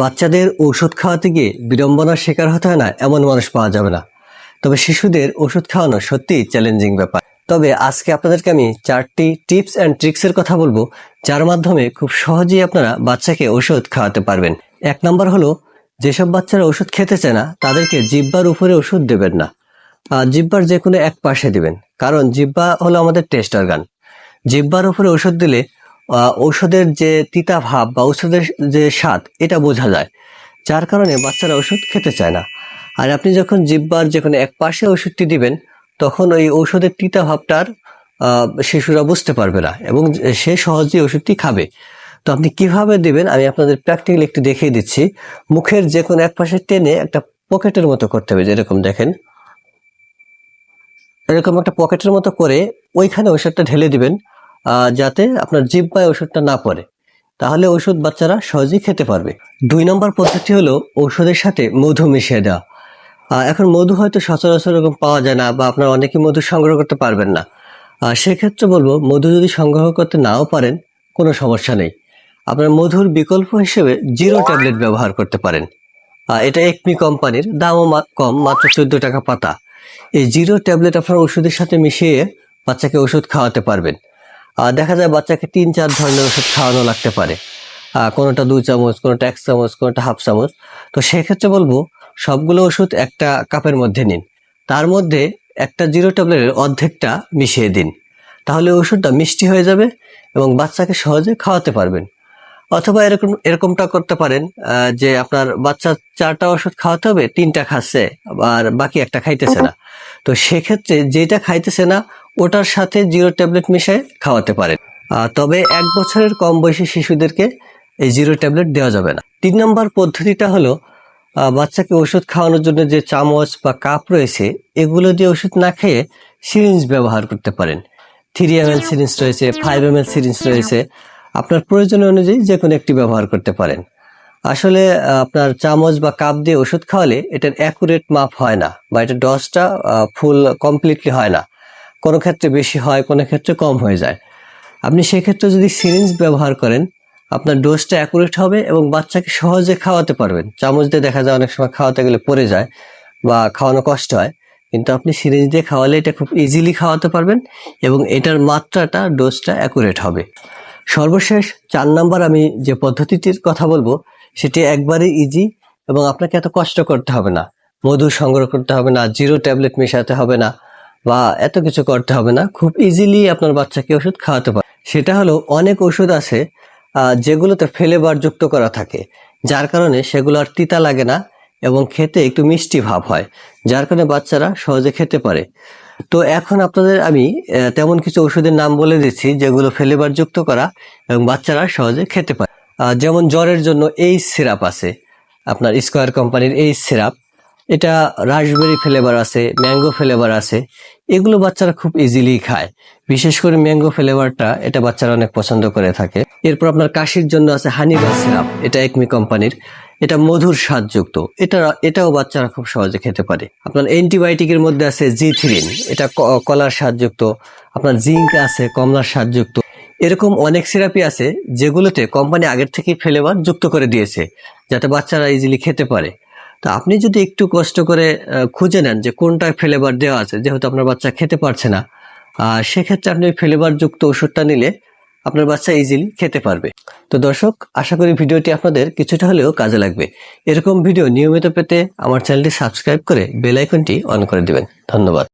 বাচ্চাদের ঔষধ খাওয়াতে গিয়ে বিড়ম্বনার শিকার হতে হয় না, এমন মানুষ পাওয়া যাবে না। তবে শিশুদের ওষুধ খাওয়ানো সত্যিই চ্যালেঞ্জিং ব্যাপার। তবে আজকে আপনাদেরকে আমি চারটি টিপস অ্যান্ড ট্রিক্সের কথা বলব, যার মাধ্যমে খুব সহজেই আপনারা বাচ্চাকে ওষুধ খাওয়াতে পারবেন। এক নম্বর হলো, যেসব বাচ্চারা ওষুধ খেতে চায় না, তাদেরকে জিব্বার উপরে ওষুধ দেবেন না। জিব্বার যে কোনো এক পাশে দিবেন, কারণ জিব্বা হলো আমাদের টেস্ট অর্গান। জিব্বার উপরে ওষুধ দিলে ঔষধের যে তিতা ভাব বা ঔষধের যে স্বাদ, এটা বোঝা যায়। যার কারণে বাচ্চারা ওষুধ খেতে চায় না। আর আপনি যখন জিব্বার যে কোনো এক পাশে ওষুধটি দিবেন, তখন ওই ঔষধের তিতা ভাবটার শিশুরা বুঝতে পারবে না এবং সে সহজেই ওষুধটি খাবে। তো আপনি কীভাবে দেবেন? আমি আপনাদের প্র্যাকটিক্যাল একটু দেখিয়ে দিচ্ছি। মুখের যে কোনো এক পাশে টেনে একটা পকেটের মতো করতে হবে, যেরকম দেখেন। এরকম একটা পকেটের মতো করে ওইখানে ওষুধটা ঢেলে দিবেন। যাতে আপনার জিব্বায় ওষুধটা না পড়ে। তাহলে ওষুধ বাচ্চারা সহজেই খেতে পারবে। দুই নম্বর পদ্ধতি হলো ওষুধের সাথে মধু মিশিয়ে দেওয়া। এখন মধু হয়তো সচরাচর এরকম পাওয়া যায় না বা আপনারা অনেকে মধু সংগ্রহ করতে পারবেন না। সেক্ষেত্রে বলব, মধু যদি সংগ্রহ করতে নাও পারেন, কোনো সমস্যা নেই। আপনার মধুর বিকল্প হিসেবে জিরো ট্যাবলেট ব্যবহার করতে পারেন। এটা একমি কোম্পানির, দামও কম, মাত্র চোদ্দ টাকা পাতা। এই জিরো ট্যাবলেট আপনার ওষুধের সাথে মিশিয়ে বাচ্চাকে ওষুধ খাওয়াতে পারবেন। দেখা যায় বাচ্চাকে তিন, চার ধরনের ওষুধ খাওয়ানো লাগতে পারে। কোনোটা দুই চামচ, কোনোটা এক চামচ, কোনোটা হাফ চামচ। তো সেক্ষেত্রে বলব, সবগুলো ওষুধ একটা কাপের মধ্যে নিন। তার মধ্যে একটা জিরো ট্যাবলেটের অর্ধেকটা মিশিয়ে দিন। তাহলে ওষুধটা মিষ্টি হয়ে যাবে এবং বাচ্চাকে সহজে খাওয়াতে পারবেন। অথবা এরকম, এরকমটা করতে পারেন যে আপনার বাচ্চা চারটা ওষুধ খাওয়াতে হবে, তিনটা খাচ্ছে, আর বাকি একটা খাইতেছে না। তো সেক্ষেত্রে যেটা খাইতেছে না, ওটার সাথে জিরো ট্যাবলেট মিশিয়ে খাওয়াতে পারেন তবে এক বছরের কম বয়সী শিশুদেরকে এই জিরো ট্যাবলেট দেওয়া যাবে না। তিন নম্বর পদ্ধতিটা হলো বাচ্চাকে ওষুধ খাওয়ানোর জন্য যে চামচ বা কাপ রয়েছে, এগুলো দিয়ে ওষুধ না খেয়ে সিরিঞ্জ ব্যবহার করতে পারেন। থ্রি এম এল সিরিঞ্জ রয়েছে, ফাইভ এম এল সিরিঞ্জ রয়েছে। আপনার প্রয়োজন অনুযায়ী যে কোনো একটি ব্যবহার করতে পারেন। আসলে আপনার চামচ বা কাপ দিয়ে ওষুধ খাওয়ালে এটার অ্যাকুরেট মাপ হয় না বা এটা ডসটা ফুল কমপ্লিটলি হয় না। কোনো ক্ষেত্রে বেশি হয়, কোনো ক্ষেত্রে কম হয়ে যায়। আপনি সেক্ষেত্রে যদি সিরিঞ্জ ব্যবহার করেন, আপনার ডোজটা অ্যাকুরেট হবে এবং বাচ্চাকে সহজে খাওয়াতে পারবেন। চামচ দিয়ে দেখা যায় অনেক সময় খাওয়াতে গেলে পড়ে যায় বা খাওয়ানো কষ্ট হয়, কিন্তু আপনি সিরিঞ্জ দিয়ে খাওয়ালে এটা খুব ইজিলি খাওয়াতে পারবেন এবং এটার মাত্রাটা ডোজটা অ্যাকুরেট হবে। সর্বশেষ চার নাম্বার আমি যে পদ্ধতিটির কথা বলব সেটি একবারে ইজি এবং আপনাকে এত কষ্ট করতে হবে না। মধু সংগ্রহ করতে হবে না জিরো ট্যাবলেট মেশাতে হবে না বা এত কিছু করতে হবে না। খুব ইজিলি আপনার বাচ্চাকে ওষুধ খাওয়াতে পারে। সেটা হলো অনেক ওষুধ আছে যেগুলোতে ফ্লেভার যুক্ত করা থাকে। যার কারণে সেগুলো আর তিতা লাগে না এবং খেতে একটু মিষ্টি ভাব হয়, যার কারণে বাচ্চারা সহজে খেতে পারে। তো এখন আপনাদের আমি তেমন কিছু ওষুধের নাম বলে দিচ্ছি যেগুলো ফ্লেভার যুক্ত করা এবং বাচ্চারা সহজে খেতে পারে। যেমন জ্বরের জন্য এই সিরাপ আছে, আপনার স্কোয়ার কোম্পানির এই সিরাপ। এটা রাসবেরি ফ্লেভার আছে, ম্যাঙ্গো ফ্লেভার আছে, এগুলো বাচ্চারা খুব ইজিলি খায়। বিশেষ করে ম্যাঙ্গো ফ্লেভারটা এটা বাচ্চারা অনেক পছন্দ করে থাকে। এরপর আপনার কাশির জন্য আছে হানিবা সিরাপ, এটা একমি কোম্পানির। এটা মধুর স্বাদযুক্ত। এটা, এটাও বাচ্চারা খুব সহজে খেতে পারে। আপনার অ্যান্টিবায়োটিকের মধ্যে আছে জিথ্রিন, এটা কলার স্বাদযুক্ত। আপনার জিঙ্ক আছে, কমলার স্বাদযুক্ত। এরকম অনেক সিরাপই আছে যেগুলোতে কোম্পানি আগের থেকেই ফ্লেভার যুক্ত করে দিয়েছে যাতে বাচ্চারা ইজিলি খেতে পারে। তো আপনি যদি একটু কষ্ট করে খুঁজে নেন যে কোনটা ফ্লেভার দেওয়া আছে যেহেতু আপনার বাচ্চা খেতে পারছে না আহ, সেক্ষেত্রে আপনি ফ্লেভার যুক্ত ওষুধটা নিলে আপনার বাচ্চা ইজিলি খেতে পারবে। তো দর্শক আশা করি ভিডিওটি আপনাদের কিছুটা হলেও কাজে লাগবে। এরকম ভিডিও নিয়মিত পেতে আমার চ্যানেলটি সাবস্ক্রাইব করে বেল আইকনটি অন করে দিবেন। ধন্যবাদ।